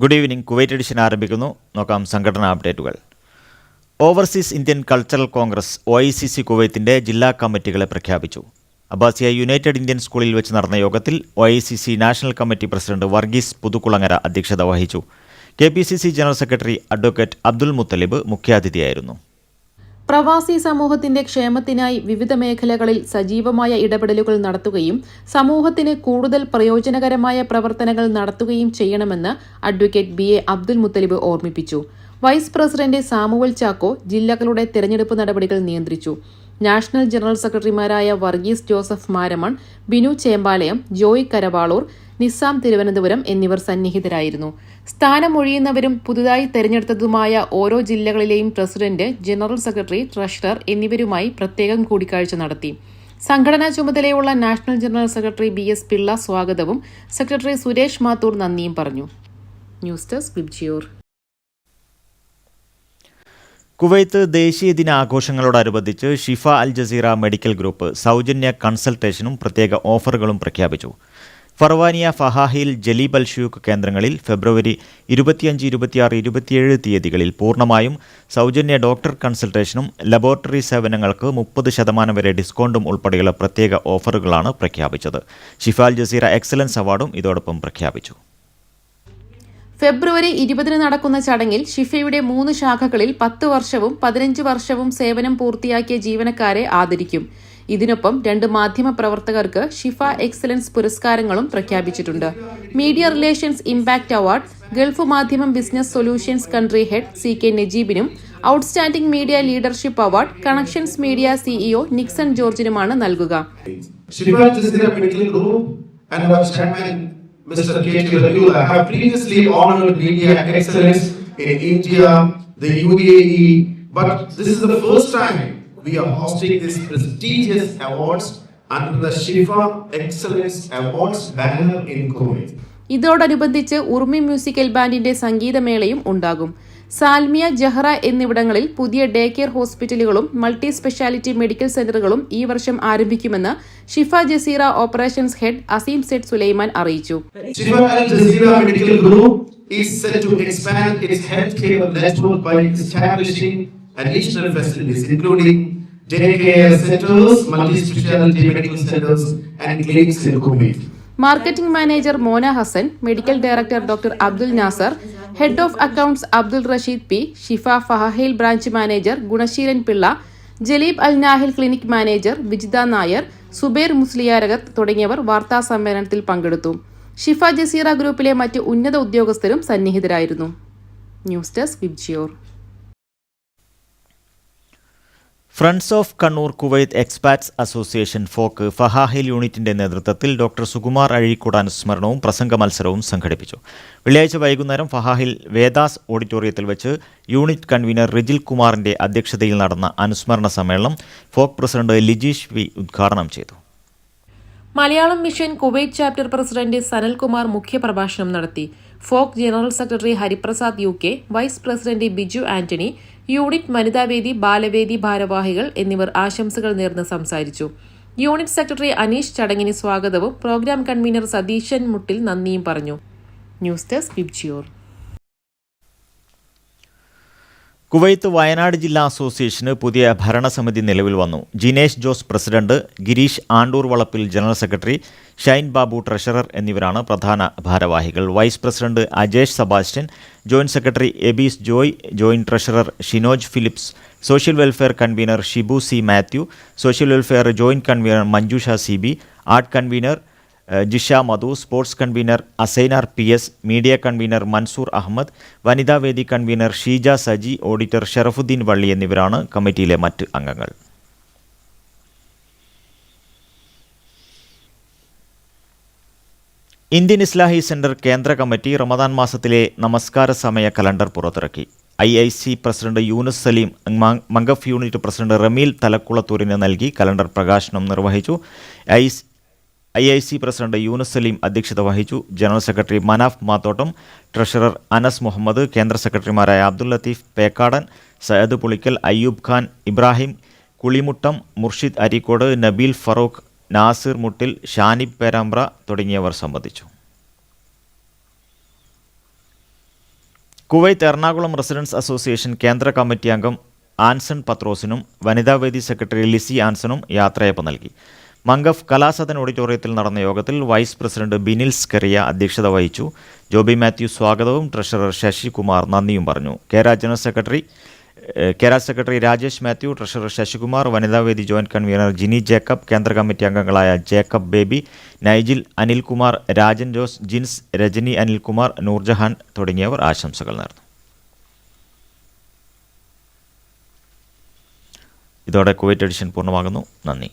Good evening Kuwait edition ആരംഭിക്കുന്നു. നോക്കാം സംഘടനാ അപ്ഡേറ്റുകൾ overseas Indian cultural Congress O I C C കുവൈത്തിന്റെ ജില്ലാ കമ്മിറ്റികളെ പ്രഖ്യാപിച്ചു. അബ്ബാസിയ യുണൈറ്റഡ് ഇന്ത്യൻ സ്കൂളിൽ വെച്ച് നടന്ന യോഗത്തിൽ O I C C national committee president Varghese Puthukkulangara അധ്യക്ഷത വഹിച്ചു. K P C C general secretary advocate Abdul Muthalib മുഖ്യാതിഥിയായിരുന്നു. പ്രവാസി സമൂഹത്തിന്റെ ക്ഷേമത്തിനായി വിവിധ മേഖലകളിൽ സജീവമായ ഇടപെടലുകൾ നടത്തുകയും സമൂഹത്തിന് കൂടുതൽ പ്രയോജനകരമായ പ്രവർത്തനങ്ങൾ നടത്തുകയും ചെയ്യണമെന്ന് advocate B A Abdul Muthalib ഓർമ്മിപ്പിച്ചു. വൈസ് പ്രസിഡന്റ് സാമുവൽ ചാക്കോ ജില്ലകളുടെ തെരഞ്ഞെടുപ്പ് നടപടികൾ നിയന്ത്രിച്ചു. നാഷണൽ ജനറൽ സെക്രട്ടറിമാരായ വർഗീസ് ജോസഫ് മാരമൺ ബിനു ചേമ്പാലയം ജോയ് കരവാളൂർ നിസാം തിരുവനന്തപുരം എന്നിവർ സന്നിഹിതരായിരുന്നു. സ്ഥാനമൊഴിയുന്നവരും പുതുതായി തെരഞ്ഞെടുത്തതുമായ ഓരോ ജില്ലകളിലെയും പ്രസിഡന്റ് ജനറൽ സെക്രട്ടറി ട്രഷറർ എന്നിവരുമായി പ്രത്യേകം കൂടിക്കാഴ്ച നടത്തി. സംഘടനാ ചുമതലയുള്ള national general secretary B S Pillai സ്വാഗതവും സെക്രട്ടറി സുരേഷ് മാത്തൂർ നന്ദിയും പറഞ്ഞു. News desk VIBGYOR. കുവൈത്ത് ദേശീയ ദിന ആഘോഷങ്ങളോടനുബന്ധിച്ച് Shifa Al Jazeera medical group സൗജന്യ കൺസൾട്ടേഷനും പ്രത്യേക ഓഫറുകളും പ്രഖ്യാപിച്ചു. ഫർവാനിയ ഫഹാഹിൽ ജലീബ് അൽ കേന്ദ്രങ്ങളിൽ ഫെബ്രുവരി ഇരുപത്തിയഞ്ച് ഇരുപത്തിയാറ് ഇരുപത്തിയേഴ് തീയതികളിൽ പൂർണമായും സൗജന്യ ഡോക്ടർ കൺസൾട്ടേഷനും ലബോറട്ടറി സേവനങ്ങൾക്ക് മുപ്പത് ശതമാനം വരെ ഡിസ്കൗണ്ടും ഉൾപ്പെടെയുള്ള പ്രത്യേക ഓഫറുകളാണ് പ്രഖ്യാപിച്ചത്. ഷിഫാൽ ജസീറ എക്സലൻസ് അവാർഡും ഇതോടൊപ്പം പ്രഖ്യാപിച്ചു. ഫെബ്രുവരി ഇരുപതിന് നടക്കുന്ന ചടങ്ങിൽ ഷിഫയുടെ മൂന്ന് ശാഖകളിൽ പത്ത് വർഷവും പതിനഞ്ച് വർഷവും സേവനം പൂർത്തിയാക്കിയ ജീവനക്കാരെ ആദരിക്കും. ഇതിനൊപ്പം രണ്ട് മാധ്യമ പ്രവർത്തകർക്ക് ഷിഫ എക്സലൻസ് പുരസ്കാരങ്ങളും പ്രഖ്യാപിച്ചിട്ടുണ്ട്. Media relations impact award Gulf Madhyamam business solutions country head C K നജീബിനും outstanding media leadership award connections media CEO Nixon ജോർജിനുമാണ് നൽകുക. Mr. K. Rahula, have previously honored media excellence in India, the UAE, but this is the first time we are hosting this prestigious awards under the Shifa Excellence Awards banner in Kuwait. ഇതോടനുബന്ധിച്ച് ഉർമി musical ബാൻഡിന്റെ സംഗീതമേളയും ഉണ്ടാകും Salmiya Jahra എന്നിവിടങ്ങളിൽ പുതിയ day care ഹോസ്പിറ്റലുകളും multi speciality medical സെന്ററുകളും ഈ വർഷം ആരംഭിക്കുമെന്ന് Shifa Jazeera operations head Azeem Z Sulaiman അറിയിച്ചു. Marketing manager Mona Hassan medical director doctor Abdul Nasser head of accounts Abdul Rasheed P Shifa Fahaheel branch manager Gunaseelan Pillai Jleeb Al Nahil clinic manager Vijitha Nair Subair Musliyarakath തുടങ്ങിയവർ വാർത്താ സമ്മേളനത്തിൽ പങ്കെടുത്തു. ഷിഫ Jazeera ഗ്രൂപ്പിലെ മറ്റ് ഉന്നത ഉദ്യോഗസ്ഥരും സന്നിഹിതരായിരുന്നു. News desk VIBGYOR. Friends of Kannur Kuwait expats association FOKE Fahaheel യൂണിറ്റിന്റെ നേതൃത്വത്തിൽ ഡോക്ടർ സുകുമാർ അഴീക്കൂടാൻ അനുസ്മരണവും പ്രസംഗ മത്സരവും സംഘടിപ്പിച്ചു. വെള്ളിയാഴ്ച വൈകുന്നേരം ഫഹാഹിൽ വേദാസ് ഓഡിറ്റോറിയത്തിൽ വെച്ച് യൂണിറ്റ് കൺവീനർ റിജിൽ കുമാറിന്റെ അധ്യക്ഷതയിൽ നടന്ന അനുസ്മരണ സമ്മേളനം ഫോക്ക് പ്രസിഡന്റ് ലിജീഷ് വി ഉദ്ഘാടനം ചെയ്തു. Malayalam mission Kuwait chapter president Sanalkumar മുഖ്യപ്രഭാഷണം നടത്തി. FOKE general secretary Hariprasad U K vice president Biju Antony unit വനിതാവേദി ബാലവേദി ഭാരവാഹികൾ എന്നിവർ ആശംസകൾ നേർന്ന് സംസാരിച്ചു. യൂണിറ്റ് സെക്രട്ടറി അനീഷ് ചടങ്ങിന് സ്വാഗതവും പ്രോഗ്രാം കൺവീനർ സതീശൻ മുട്ടിൽ നന്ദിയും പറഞ്ഞു. News desk VIBGYOR Kuwait Wayanad ജില്ലാ അസോസിയേഷന് പുതിയ ഭരണസമിതി നിലവിൽ വന്നു. Jinesh Jose president Gireesh Andoor Valappil general secretary Shine Babu treasurer എന്നിവരാണ് പ്രധാന ഭാരവാഹികൾ. Vice president Ajesh Sebastian joint secretary Abees Joy joint treasurer Shinoj Philips social welfare convener Shibu C Mathew social welfare joint convener Manjusha C B art convener Jisha Madhu sports convener Asainar P S media convener Mansoor Ahmed വനിതാവേദി convener Sheeja Saji auditor Sharafuddin Valli എന്നിവരാണ് കമ്മിറ്റിയിലെ മറ്റ് അംഗങ്ങൾ. Indian Islahi centre കേന്ദ്ര committee Ramadan മാസത്തിലെ നമസ്കാര സമയ calendar പുറത്തിറക്കി. I I C president Younus Saleem Mangaf unit president Rameel തലക്കുളത്തൂരിന് നൽകി കലണ്ടർ പ്രകാശനം നിർവഹിച്ചു. I I C president Younus Saleem അധ്യക്ഷത വഹിച്ചു. General secretary Manaf Mathottam treasurer Anas Muhammad കേന്ദ്ര സെക്രട്ടറിമാരായ അബ്ദുൽ ലത്തീഫ് പേക്കാടൻ സയ്യദ് പുളിക്കൽ അയ്യൂബ് ഖാൻ ഇബ്രാഹിം കുളിമുട്ടം മുർഷിദ് അരിക്കോട് നബീൽ ഫറൂഖ് നാസിർ മുട്ടിൽ ഷാനിബ് പേരാമ്പ്ര തുടങ്ങിയവർ സംബന്ധിച്ചു. കുവൈത്ത് എറണാകുളം റെസിഡൻസ് അസോസിയേഷൻ കേന്ദ്ര കമ്മിറ്റി അംഗം ആൻസൺ പത്രോസിനും വനിതാവേദി സെക്രട്ടറി ലിസി ആൻസണും യാത്രയപ്പ് നൽകി. മംഗഫ് കലാസദൻ ഓഡിറ്റോറിയത്തിൽ നടന്ന യോഗത്തിൽ വൈസ് പ്രസിഡന്റ് ബിനിൽ സ്കറിയ അധ്യക്ഷത വഹിച്ചു. ജോബി മാത്യു സ്വാഗതവും. ട്രഷറർ ശശികുമാർ നന്ദിയും പറഞ്ഞു. KERA general secretary KERA secretary Rajesh Mathew treasurer Sasikumar വനിതാവേദി ജോയിന്റ് കൺവീനർ ജിനി ജേക്കബ് കേന്ദ്ര കമ്മിറ്റി അംഗങ്ങളായ ജേക്കബ് ബേബി നൈജിൽ അനിൽകുമാർ രാജൻ ജോസ് ജിൻസ് രജനി അനിൽകുമാർ നൂർജഹാൻ തുടങ്ങിയവർ ആശംസകൾ നേർന്നു. ഇതോടെ കുവൈറ്റ് എഡിഷൻ പൂർണമാകുന്നു. നന്ദി.